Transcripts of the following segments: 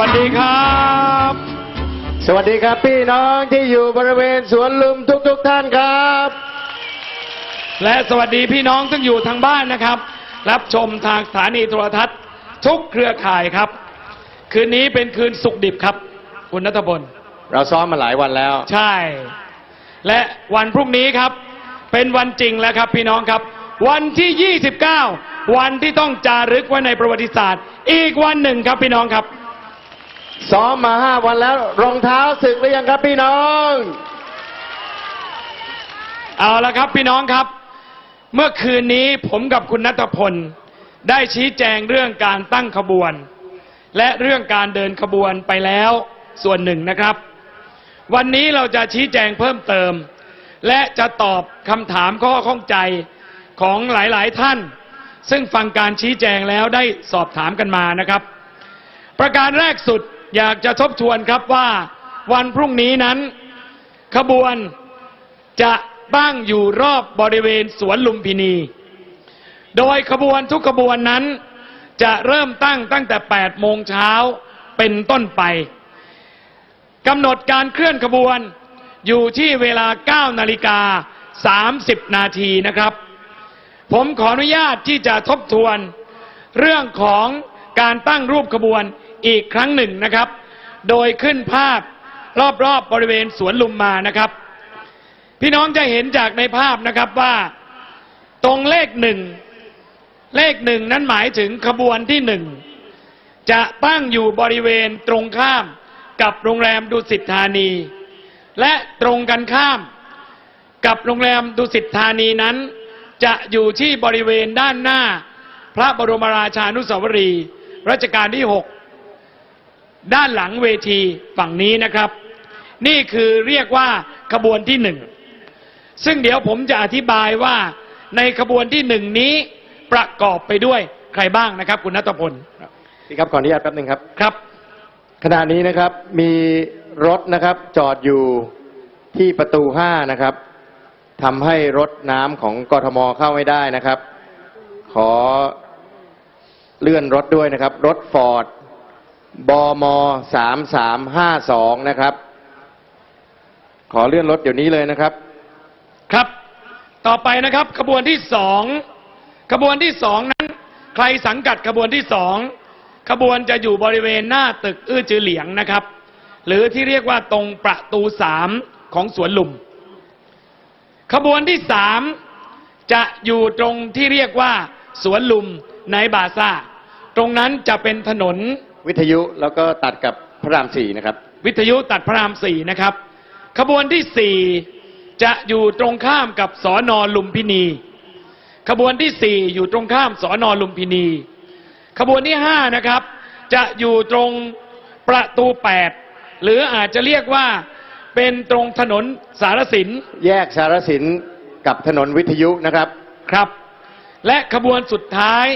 วัสดีครับ สวัสดีครับพี่น้องที่อยู่บริเวณสวนลุมทุกทุกๆท่านครับ และสวัสดีพี่น้องซึ่งอยู่ทางบ้านนะครับ รับชมทางสถานีโทรทัศน์ ทุกเครือข่ายครับ คืนนี้เป็นคืนสุขดิบครับ คุณนัทพลเราซ้อมมาหลายวันแล้ว ใช่ และวันพรุ่งนี้ครับ เป็นวันจริงแล้วครับพี่น้องครับ วันที่ 29 วันที่ต้องจารึกไว้ในประวัติศาสตร์ อีกวันหนึ่งครับพี่น้องครับ ซ้อมมาห้าวันแล้ว รองเท้าศึกหรือยังครับพี่น้อง เอาละครับพี่น้องครับ เมื่อคืนนี้ผมกับคุณนัทพล ได้ชี้แจงเรื่องการตั้งขบวน และเรื่องการเดินขบวนไปแล้วส่วนหนึ่งนะครับ วันนี้เราจะชี้แจงเพิ่มเติม และจะตอบคำถามข้อข้องใจของหลายๆท่าน ซึ่งฟังการชี้แจงแล้วได้สอบถามกันมานะครับ ประการแรกสุด อยากจะทบทวนครับว่าวันพรุ่งนี้นั้น ขบวนจะตั้งอยู่รอบบริเวณสวนลุมพินี โดยขบวนทุกขบวนนั้น จะเริ่มตั้งตั้งแต่ 8 โมงเช้าเป็นต้นไปกำหนดการเคลื่อนขบวนอยู่ที่เวลา 9 นาฬิกา 30 นาทีนะครับ ผมขออนุญาตที่จะทบทวนเรื่องของการตั้งรูปขบวน อีกครั้งหนึ่งนะครับ โดยขึ้นภาพรอบๆบบริเวณสวนลุมมานะครับ พี่น้องจะเห็นจากในภาพนะครับว่า ตรงเลขหนึ่งเลขหนึ่งนั้นหมายถึงขบวนที่หนึ่งจะตั้งอยู่บริเวณตรงข้ามกับโรงแรมดุสิตธานี และตรงกันข้าม กับโรงแรมดุสิตธานีนั้น จะอยู่ที่บริเวณด้านหน้า พระบรมราชานุสาวรีย์รัชกาลที่ 6 ด้านหลังเวทีฝั่งนี้นะครับ นี่คือเรียกว่าขบวนที่หนึ่งซึ่งเดี๋ยวผมจะอธิบายว่าในขบวนที่หนึ่งนี้ประกอบไปด้วยใครบ้างนะครับ คุณนัทพลพี่ครับขออนุญาตแป๊บหนึ่งครับครับ ขณะนี้นะครับมีรถนะครับจอดอยู่ที่ประตูห้านะครับทำให้รถน้ำของกทมเข้าไม่ได้นะครับ ขอเลื่อนรถด้วยนะครับ รถฟอร์ด บมสามสามห้าสองนะครับ ขอเลื่อนรถเดี๋ยวนี้เลยนะครับ ครับ ต่อไปนะครับขบวนที่สองขบวนที่สองนั้น ใครสังกัดขบวนที่สองขบวนจะอยู่บริเวณหน้าตึกอื้อจือเหลียงนะครับ หรือที่เรียกว่าตรงประตูสามของสวนลุม ขบวนที่สามจะอยู่ตรงที่เรียกว่าสวนลุมในบาซ่า ตรงนั้นจะเป็นถนน วิทยุแล้วก็ตัดกับพระรามสี่นะครับ วิทยุตัดพระรามสี่นะครับ ขบวนที่สี่จะอยู่ตรงข้ามกับสอนอลุมพินี ขบวนที่สี่อยู่ตรงข้ามสอนอลุมพินี ขบวนที่ห้านะครับ จะอยู่ตรงประตูแปดหรืออาจจะเรียกว่าเป็นตรงถนนสารสิน แยกสารสินกับถนนวิทยุนะครับ ครับ และขบวนสุดท้าย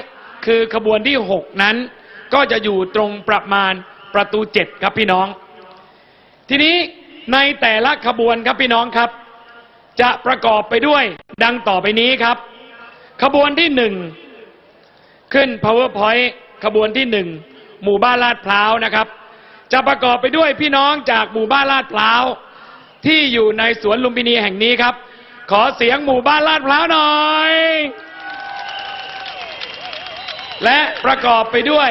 คือขบวนที่หกนั้น ก็จะอยู่ตรงประมาณประตูเจ็ดครับพี่น้อง ทีนี้ในแต่ละขบวนครับพี่น้องครับ จะประกอบไปด้วยดังต่อไปนี้ครับ ขบวนที่หนึ่งขึ้น powerpoint ขบวนที่หนึ่งหมู่บ้านลาดพร้าวนะครับ จะประกอบไปด้วยพี่น้องจากหมู่บ้านลาดพร้าวที่อยู่ในสวนลุมพินีแห่งนี้ครับ ขอเสียงหมู่บ้านลาดพร้าวหน่อย และประกอบไปด้วย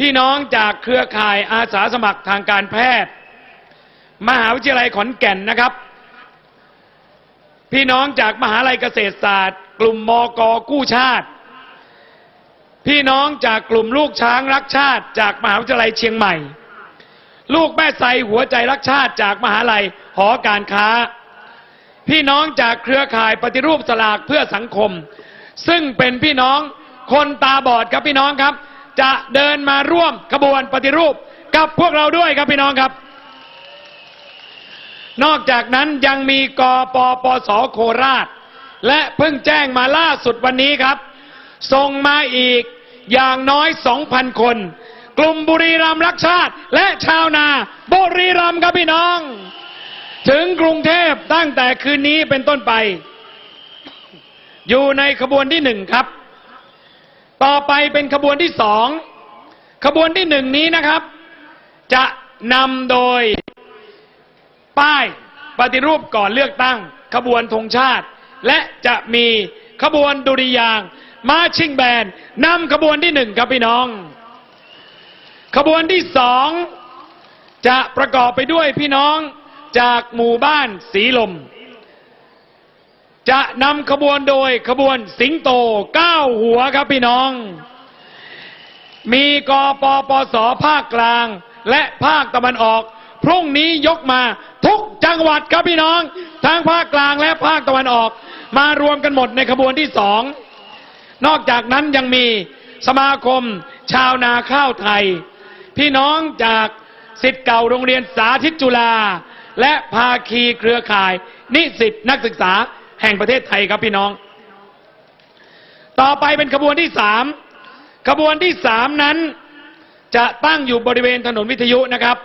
พี่น้องจากเครือข่ายอาสาสมัครทางการแพทย์ มหาวิทยาลัยขอนแก่นนะครับ พี่น้องจากมหาลัยเกษตรศาสตร์ กลุ่มมกกู้ชาติ พี่น้องจากกลุ่มลูกช้างรักชาติ จากมหาวิทยาลัยเชียงใหม่ ลูกแม่ไซหัวใจรักชาติ จากมหาลัยหอการค้า พี่น้องจากเครือข่ายปฏิรูปสลากเพื่อสังคม ซึ่งเป็นพี่น้องคนตาบอดครับพี่น้องครับ จะเดินมาร่วมขบวนปฏิรูปกับพวกเราด้วยครับพี่น้องครับ นอกจากนั้นยังมีกปปสโคราช และเพิ่งแจ้งมาล่าสุดวันนี้ครับ ส่งมาอีกอย่างน้อย 2,000 คน กลุ่มบุรีรัมรักชาติ และชาวนาบุรีรัมครับพี่น้อง ถึงกรุงเทพตั้งแต่คืนนี้เป็นต้นไป อยู่ในขบวนที่หนึ่งครับ ต่อไปเป็นขบวนที่สองขบวนที่หนึ่งนี้นะครับ จะนำโดยป้ายปฏิรูปก่อนเลือกตั้ง ขบวนธงชาติ และจะมีขบวนดุริยางมาชิงแบนนำขบวนที่หนึ่งครับพี่น้อง ขบวนที่สองจะประกอบไปด้วยพี่น้องจากหมู่บ้านสีลม จะนำขบวนโดยขบวนสิงโตเก้าหัวครับพี่น้อง มีกปปสภาคกลาง และภาคตะวันออก พรุ่งนี้ยกมาทุกจังหวัดครับพี่น้องทั้งภาคกลางและภาคตะวันออก มารวมกันหมดในขบวนที่สอง นอกจากนั้นยังมีสมาคม ชาวนาข้าวไทย พี่น้องจากสิทธิ์เก่าโรงเรียนสาธิตจุฬาและภาคีเครือข่าย นิสิตนักศึกษา แห่งประเทศไทยครับพี่น้อง ต่อไปเป็นขบวนที่สามขบวนที่สามนั้น จะตั้งอยู่บริเวณถนนวิทยุนะครับ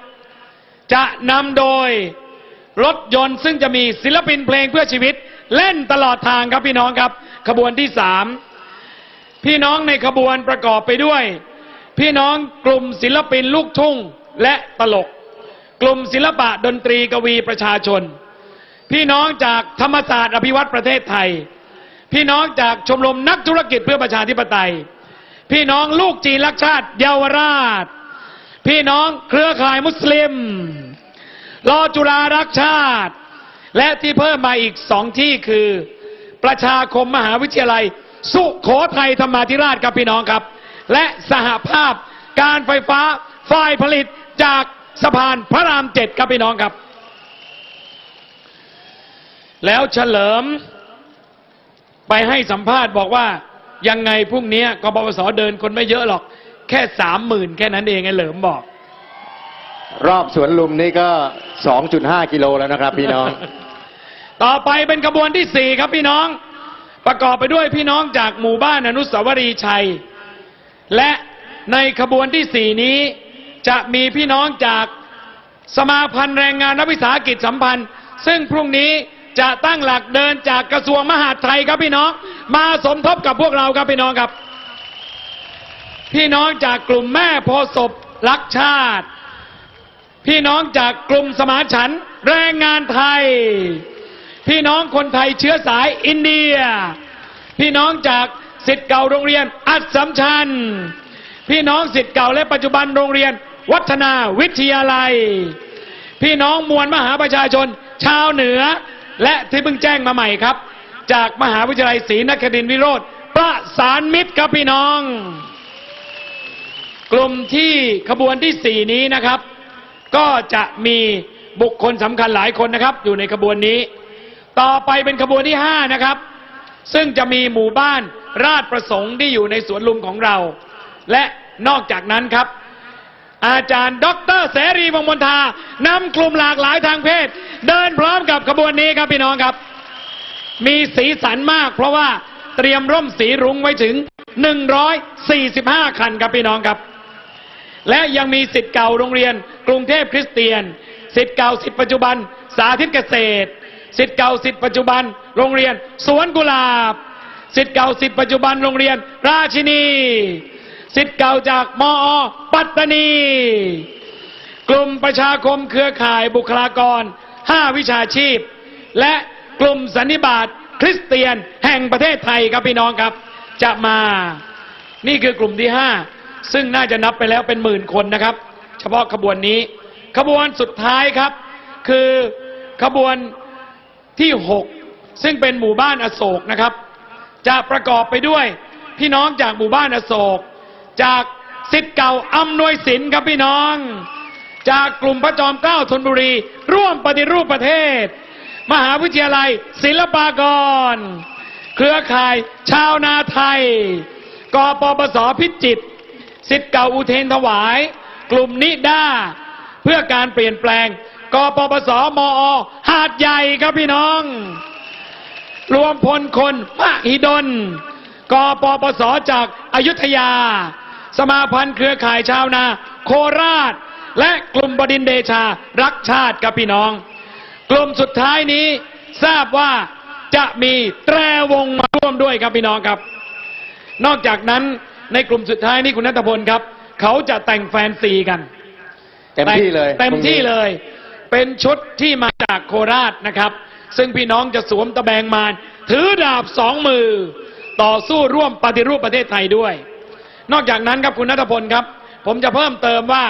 จะนำโดยรถยนต์ซึ่งจะมีศิลปินเพลงเพื่อชีวิต เล่นตลอดทางครับพี่น้องครับ ขบวนที่สามพี่น้องในขบวนประกอบไปด้วย พี่น้องกลุ่มศิลปินลูกทุ่งและตลก กลุ่มศิลปะดนตรีกวีประชาชน พี่น้องจากธรรมศาสตร์อภิวัตประเทศไทย พี่น้องจากชมรมนักธุรกิจเพื่อประชาธิปไตย พี่น้องลูกจีนรักชาติเยาวราช พี่น้องเครือข่ายมุสลิม รอจุฬารักชาติ และที่เพิ่มมาอีกสองที่คือ ประชาคมมหาวิทยาลัย สุโขทัยธรรมาธิราชครับพี่น้องครับ และสหภาพการไฟฟ้าฝ่ายผลิตจากสะพานพระรามเจ็ดครับพี่น้องครับ แล้วเฉลิม ไปให้สัมภาษณ์บอกว่ายังไงพรุ่งนี้กบพศเดินคนไม่เยอะหรอก แค่สามหมื่นแค่นั้นเองไงเหลิมบอก รอบสวนลุมนี่ก็ 2.5 กิโลแล้วนะครับ พี่น้อง ต่อไปเป็นขบวนที่สี่ครับพี่น้อง ประกอบไปด้วยพี่น้องจากหมู่บ้านอนุสาวรีย์ชัย และในขบวนที่สี่นี้จะมีพี่น้องจากสมาพันธ์แรงงานนักวิสาหกิจสัมพันธ์ ซึ่งพรุ่งนี้ จะตั้งหลักเดินจากกระทรวงมหาดไทยครับพี่น้อง มาสมทบกับพวกเราครับพี่น้องครับ พี่น้องจากกลุ่มแม่โพศพรักชาติ พี่น้องจากกลุ่มสมานฉันแรงงานไทย พี่น้องคนไทยเชื้อสายอินเดีย พี่น้องจากสิทธิ์เก่าโรงเรียนอัดสำชัญพี่น้องสิทธิ์เก่าและปัจจุบันโรงเรียน วัฒนาวิทยาลัย พี่น้องมวลมหาประชาชน ชาวเหนือ และที่เพิ่งแจ้งมาใหม่ครับ จากมหาวิทยาลัยศรีนครินทร์วิโรธประสานมิตรครับพี่น้อง กลุ่มที่ขบวนที่สี่นี้นะครับ ก็จะมีบุคคลสำคัญหลายคนนะครับ อยู่ในขบวนนี้ ต่อไปเป็นขบวนที่ห้านะครับ ซึ่งจะมีหมู่บ้านราชประสงค์ที่อยู่ในสวนลุมของเรา และนอกจากนั้นครับ อาจารย์ด็อกเตอร์เสรีวงศ์มนทานำกลุ่มหลากหลายทางเพศ เดินพร้อมกับขบวนนี้ครับพี่น้องครับ มีสีสันมาก เพราะว่าเตรียมร่มสีรุ้งไว้ถึง 145 คันครับพี่น้องครับ และยังมีสิทธิ์เก่าโรงเรียน กรุงเทพคริสเตียนสิทธิ์เก่าสิทธิ์ปัจจุบัน สาธิตเกษตรสิทธิ์เก่าสิทธิ์ปัจจุบันโรงเรียน สวนกุหลาบสิทธิ์เก่าสิทธิ์ปัจจุบันโรงเรียน ราชินี สิทธิ์เก่าจากมอ ปัตตานี กลุ่มประชาคมเครือข่ายบุคลากร 5 วิชาชีพ และกลุ่มสันนิบาตคริสเตียนแห่งประเทศไทยครับพี่น้องครับ จะมา นี่คือกลุ่มที่ 5 ซึ่งน่าจะนับไปแล้วเป็นหมื่นคนนะครับ เฉพาะขบวนนี้ ขบวนสุดท้ายครับ คือขบวนที่ 6 ซึ่งเป็นหมู่บ้านอโศกนะครับ จะประกอบไปด้วยพี่น้องจากหมู่บ้านอโศก จากสิทธิ์เก่าอำนวยสินครับพี่น้อง จากกลุ่มพระจอมเกล้าธนบุรี ร่วมปฏิรูปประเทศ มหาวิทยาลัย ศิลปากร เครือข่ายชาวนาไทยกปปสพิจิตรสิทธิ์เก่าอุเทนถวาย กลุ่มนิด้าเพื่อการเปลี่ยนแปลงกปปสมอ หาดใหญ่ครับพี่น้อง รวมพลคนมหิดลกปปสจากอายุทยา สมาพันธ์เครือข่ายชาวนา โคราช และกลุ่มบดินทร์เดชารักชาติครับพี่น้อง กลุ่มสุดท้ายนี้ทราบว่าจะมีแตรวงมาร่วมด้วยครับพี่น้องครับ นอกจากนั้นในกลุ่มสุดท้ายนี้คุณนัทพลครับ เขาจะแต่งแฟนซีกันเต็มที่เลยเต็มที่พรุ่งนี้เลย เป็นชุดที่มาจากโคราชนะครับ ซึ่งพี่น้องจะสวมตะแบงมารถือดาบสองมือ ต่อสู้ร่วมปฏิรูปประเทศไทยด้วย นอกจากนั้นครับคุณนัทพลครับ ผมจะเพิ่มเติมว่า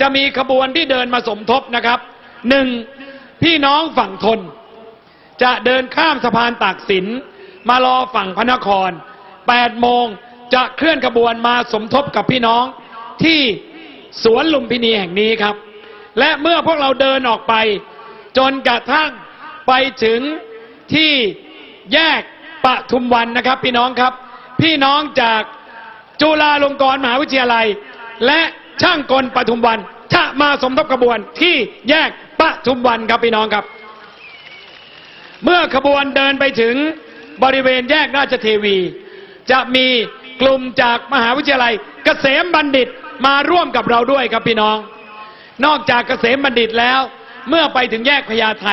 จะมีขบวนที่เดินมาสมทบนะครับหนึ่งพี่น้องฝั่งทน จะเดินข้ามสะพานตากสิน มารอฝั่งพระนคร8โมงจะเคลื่อนขบวนมาสมทบกับพี่น้องที่สวนลุมพินีแห่งนี้ครับ และเมื่อพวกเราเดินออกไป จนกระทั่งไปถึงที่แยกปทุมวันนะครับ พี่น้องครับ พี่น้องจาก จุฬาลงกรณ์มหาวิทยาลัย และช่างกลปทุมวันจะมาสมทบขบวนที่แยกปทุมวันครับพี่น้องครับ เมื่อขบวนเดินไปถึงบริเวณแยกราชเทวี จะมีกลุ่มจากมหาวิทยาลัย เกษมบัณฑิตมาร่วมกับเราด้วยครับพี่น้อง นอกจากเกษมบัณฑิตแล้ว เมื่อไปถึงแยกพญาไท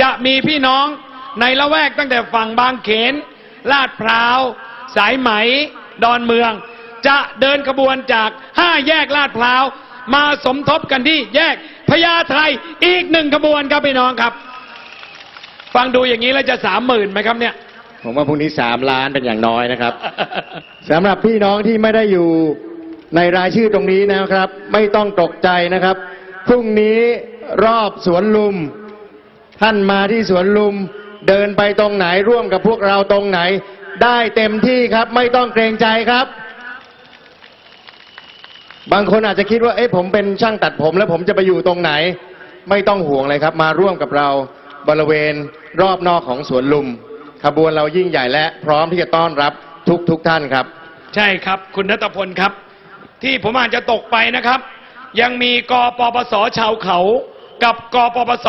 จะมีพี่น้องในละแวกตั้งแต่ฝั่งบางเขน ลาดพร้าว สายไหม ดอนเมือง จะเดินขบวนจากห้าแยกลาดพร้าว มาสมทบกันที่แยกพญาไทอีกหนึ่งขบวนครับพี่น้องครับ ฟังดูอย่างนี้แล้วจะสามหมื่นไหมครับเนี่ย ผมว่าพรุ่งนี้สามล้านเป็นอย่างน้อยนะครับ สำหรับพี่น้องที่ไม่ได้อยู่ในรายชื่อตรงนี้นะครับ ไม่ต้องตกใจนะครับ พรุ่งนี้รอบสวนลุม ท่านมาที่สวนลุม เดินไปตรงไหนร่วมกับพวกเราตรงไหน ได้เต็มที่ครับ ไม่ต้องเกรงใจครับ บางคนอาจจะคิดว่า เอ๊ะผมเป็นช่างตัดผม แล้วผมจะไปอยู่ตรงไหน ไม่ต้องห่วงเลยครับ มาร่วมกับเราบริเวณรอบนอกของสวนลุม ขบวนเรายิ่งใหญ่และพร้อมที่จะต้อนรับทุกทุกท่านครับ ใช่ครับ คุณนัตพลครับ ที่ผมอาจจะตกไปนะครับ ยังมีกปปสชาวเขา กับกปปส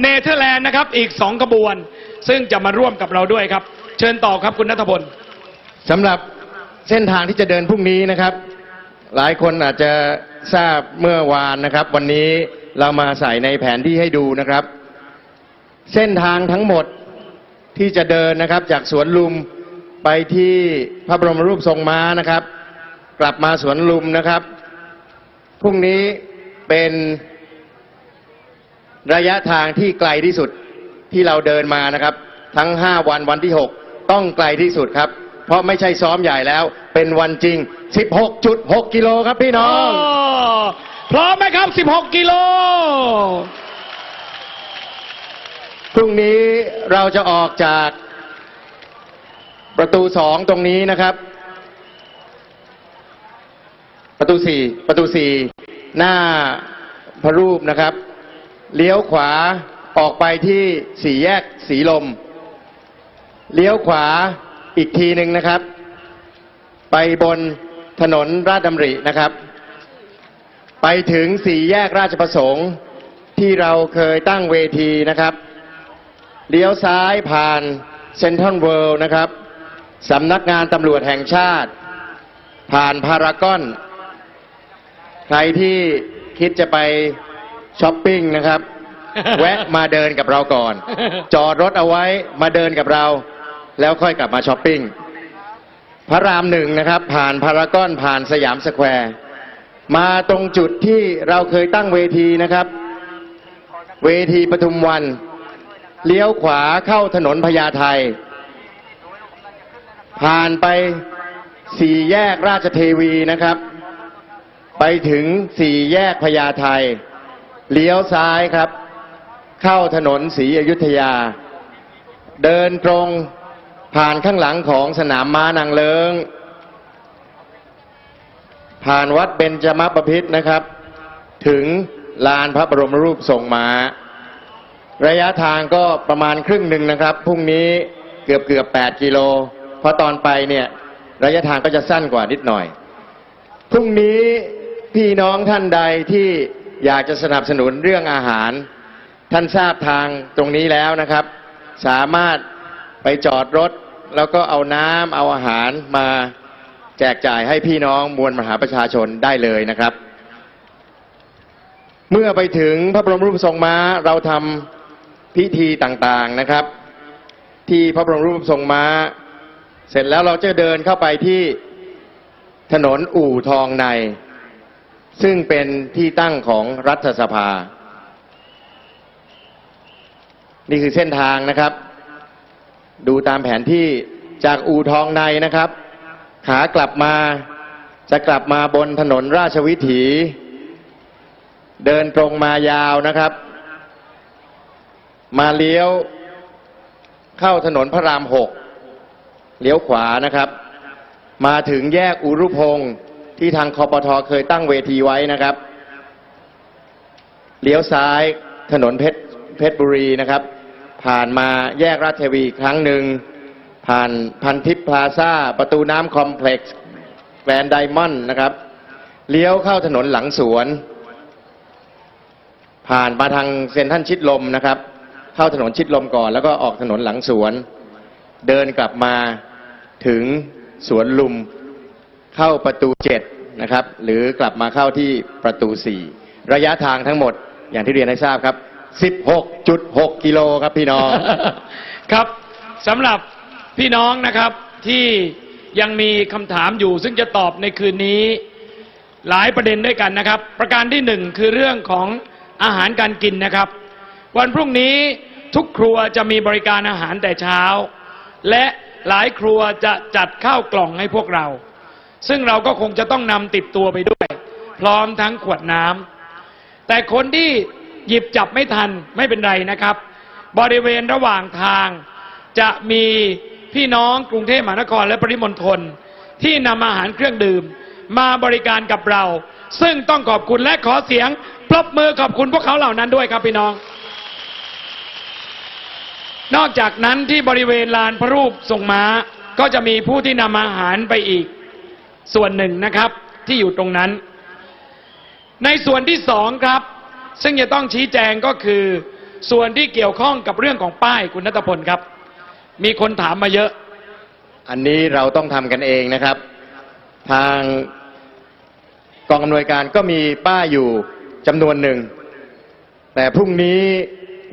เนเธอร์แลนด์นะครับ อีกสองขบวน ซึ่งจะมาร่วมกับเราด้วยครับ เชิญต่อครับคุณนัทพลสำหรับเส้นทางที่จะเดินพรุ่งนี้นะครับ หลายคนอาจจะทราบเมื่อวานนะครับ วันนี้เรามาใส่ในแผนที่ให้ดูนะครับ เส้นทางทั้งหมดที่จะเดินนะครับ จากสวนลุมไปที่พระบรมรูปทรงม้านะครับ กลับมาสวนลุมนะครับพรุ่งนี้เป็นระยะทางที่ไกลที่สุดที่เราเดินมานะครับ ทั้ง 5 วันวันที่ 6 ต้องไกลที่สุดครับ เพราะไม่ใช่ซ้อมใหญ่แล้ว เป็นวันจริง 16.6 กิโลครับพี่น้อง พร้อมไหมครับ 16 กิโล พรุ่งนี้เราจะออกจากประตูสองตรงนี้นะครับ ประตูสี่ประตูสี่หน้าพระรูปนะครับ เลี้ยวขวาออกไปที่สี่แยกสีลม เลี้ยวขวาอีกทีหนึ่งนะครับ ไปบนถนนราชดำรินะครับ ไปถึงสี่แยกราชประสงค์ที่เราเคยตั้งเวทีนะครับ เลี้ยวซ้ายผ่านเซ็นทรัลเวิลด์นะครับสำนักงานตำรวจแห่งชาติ ผ่านพารากอน ใครที่คิดจะไปช้อปปิ้งนะครับ แวะมาเดินกับเราก่อน จอดรถเอาไว้มาเดินกับเรา แล้วค่อยกลับมาช้อปปิ้งพระรามหนึ่งนะครับ ผ่านพารากอนผ่านสยามสแควร์ มาตรงจุดที่เราเคยตั้งเวทีนะครับ เวทีปทุมวัน เลี้ยวขวาเข้าถนนพญาไทผ่านไปสี่แยกราชเทวีนะครับ ไปถึงสี่แยกพญาไทเลี้ยวซ้ายครับ เข้าถนนศรีอยุธยา เดินตรง ผ่านข้างหลังของสนามม้านางเลิง ผ่านวัดเบญจมบพิตรนะครับ ถึงลานพระบรมรูปทรงม้า ระยะทางก็ประมาณครึ่งหนึ่งนะครับ พรุ่งนี้เกือบเกือบ8กิโล เพราะตอนไปเนี่ยระยะทางก็จะสั้นกว่านิดหน่อย พรุ่งนี้พี่น้องท่านใดที่อยากจะสนับสนุนเรื่องอาหาร ท่านทราบทางตรงนี้แล้วนะครับ สามารถไปจอดรถ แล้วก็เอาน้ำเอาอาหารมาแจกจ่ายให้พี่น้องมวลมหาประชาชนได้เลยนะครับ เมื่อไปถึงพระบรมรูปทรงม้าเราทำพิธีต่างๆนะครับ ที่พระบรมรูปทรงม้า เสร็จแล้วเราจะเดินเข้าไปที่ถนนอู่ทองใน ซึ่งเป็นที่ตั้งของรัฐสภา นี่คือเส้นทางนะครับ ดูตามแผนที่จากอู่ทองในนะครับ ขากลับมาจะกลับมาบนถนนราชวิถี เดินตรงมายาวนะครับ มาเลี้ยว เข้าถนนพระรามหกเลี้ยวขวานะครับ มาถึงแยกอุรุพงศ์ที่ทางคอปทอเคยตั้งเวทีไว้นะครับ เลี้ยวซ้ายถนนเพชรเพชรบุรีนะครับ ผ่านมาแยกราชเทวีอีกครั้งหนึ่ง ผ่านพันทิพย์พลาซ่าประตูน้ำคอมเพล็กซ์แกรนด์ไดมอนด์นะครับ เลี้ยวเข้าถนนหลังสวน ผ่านมาทางเซ็นทรัลชิดลมนะครับ เข้าถนนชิดลมก่อน แล้วก็ออกถนนหลังสวน เดินกลับมาถึงสวนลุม เข้าประตูเจ็ดนะครับ หรือกลับมาเข้าที่ประตูสี่ระยะทางทั้งหมดอย่างที่เรียนให้ทราบครับ 16.6 กิโลครับพี่น้อง ครับสำหรับพี่น้องนะครับที่ยังมีคำถามอยู่ ซึ่งจะตอบในคืนนี้หลายประเด็นด้วยกันนะครับ ประการที่หนึ่งคือเรื่องของอาหารการกินนะครับ วันพรุ่งนี้ทุกครัวจะมีบริการอาหารแต่เช้า และหลายครัวจะจัดข้าวกล่องให้พวกเรา ซึ่งเราก็คงจะต้องนำติดตัวไปด้วย พร้อมทั้งขวดน้ำแต่คนที่ หยิบจับไม่ทันไม่เป็นไรนะครับ บริเวณระหว่างทาง จะมีพี่น้องกรุงเทพมหานครและปริมณฑลที่นำอาหารเครื่องดื่ม มาบริการกับเรา ซึ่งต้องขอบคุณและขอเสียงปรบมือขอบคุณพวกเขาเหล่านั้นด้วยครับพี่น้อง นอกจากนั้นที่บริเวณลานพระรูปทรงม้า ก็จะมีผู้ที่นำอาหารไปอีก ส่วนหนึ่งนะครับที่อยู่ตรงนั้น ในส่วนที่สองครับ ซึ่งจะต้องชี้แจงก็คือ ส่วนที่เกี่ยวข้องกับเรื่องของป้ายคุณนัทพลครับ มีคนถามมาเยอะ อันนี้เราต้องทำกันเองนะครับ ทางกองอำนวยการก็มีป้ายอยู่จำนวนหนึ่ง แต่พรุ่งนี้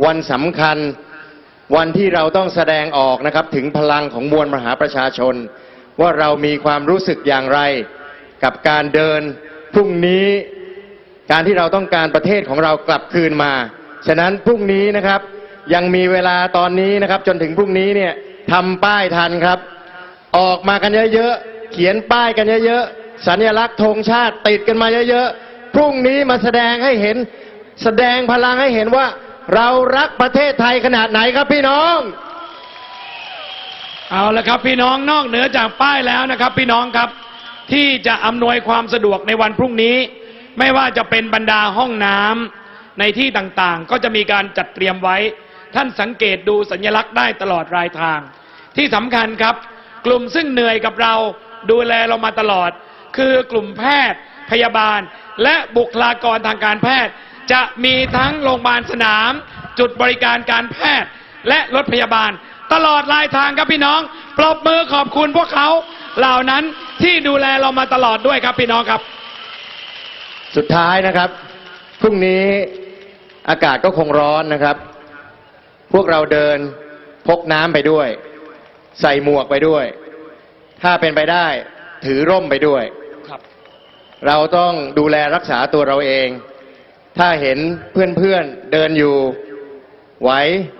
วันสำคัญวันที่เราต้องแสดงออกนะครับ ถึงพลังของมวลมหาประชาชน ว่าเรามีความรู้สึกอย่างไร กับการเดินพรุ่งนี้ การที่เราต้องการประเทศของเรากลับคืนมา ฉะนั้นพรุ่งนี้นะครับ ยังมีเวลาตอนนี้นะครับ จนถึงพรุ่งนี้เนี่ยทำป้ายทันครับ ออกมากันเยอะๆเขียนป้ายกันเยอะๆสัญลักษณ์ธงชาติติดกันมาเยอะๆพรุ่งนี้มาแสดงให้เห็น แสดงพลังให้เห็นว่า เรารักประเทศไทยขนาดไหนครับพี่น้องเอาละครับพี่น้องนอกเหนือจากป้ายแล้วนะครับ พี่น้องครับที่จะอำนวยความสะดวกในวันพรุ่งนี้ ไม่ว่าจะเป็นบรรดาห้องน้ำในที่ต่างๆ ก็จะมีการจัดเตรียมไว้ ท่านสังเกตดูสัญลักษณ์ได้ตลอดรายทาง ที่สำคัญครับ กลุ่มซึ่งเหนื่อยกับเราดูแลเรามาตลอด คือกลุ่มแพทย์ พยาบาล และบุคลากรทางการแพทย์ จะมีทั้งโรงพยาบาลสนาม จุดบริการการแพทย์ และรถพยาบาล ตลอดรายทางครับพี่น้องปรบมือขอบคุณพวกเขาเหล่านั้นที่ดูแลเรามาตลอดด้วยครับพี่น้องครับ สุดท้ายนะครับ พรุ่งนี้อากาศก็คงร้อนนะครับ พวกเราเดินพกน้ำไปด้วย ใส่หมวกไปด้วย ถ้าเป็นไปได้ถือร่มไปด้วยครับเราต้องดูแลรักษาตัวเราเอง ถ้าเห็นเพื่อนๆเดินอยู่ไหว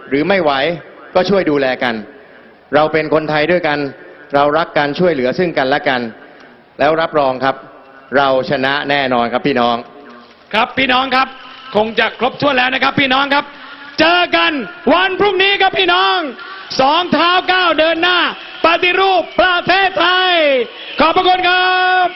หรือไม่ไหวก็ช่วยดูแลกัน เราเป็นคนไทยด้วยกัน เรารักกันช่วยเหลือซึ่งกันและกัน แล้วรับรองครับ เราชนะแน่นอนครับพี่น้อง ครับพี่น้องครับ คงจะครบถ้วนแล้วนะครับ พี่น้องครับ เจอกันวันพรุ่งนี้ครับพี่น้องสองเท้าก้าวเดินหน้า ปฏิรูปประเทศไทย ขอบพระคุณครับ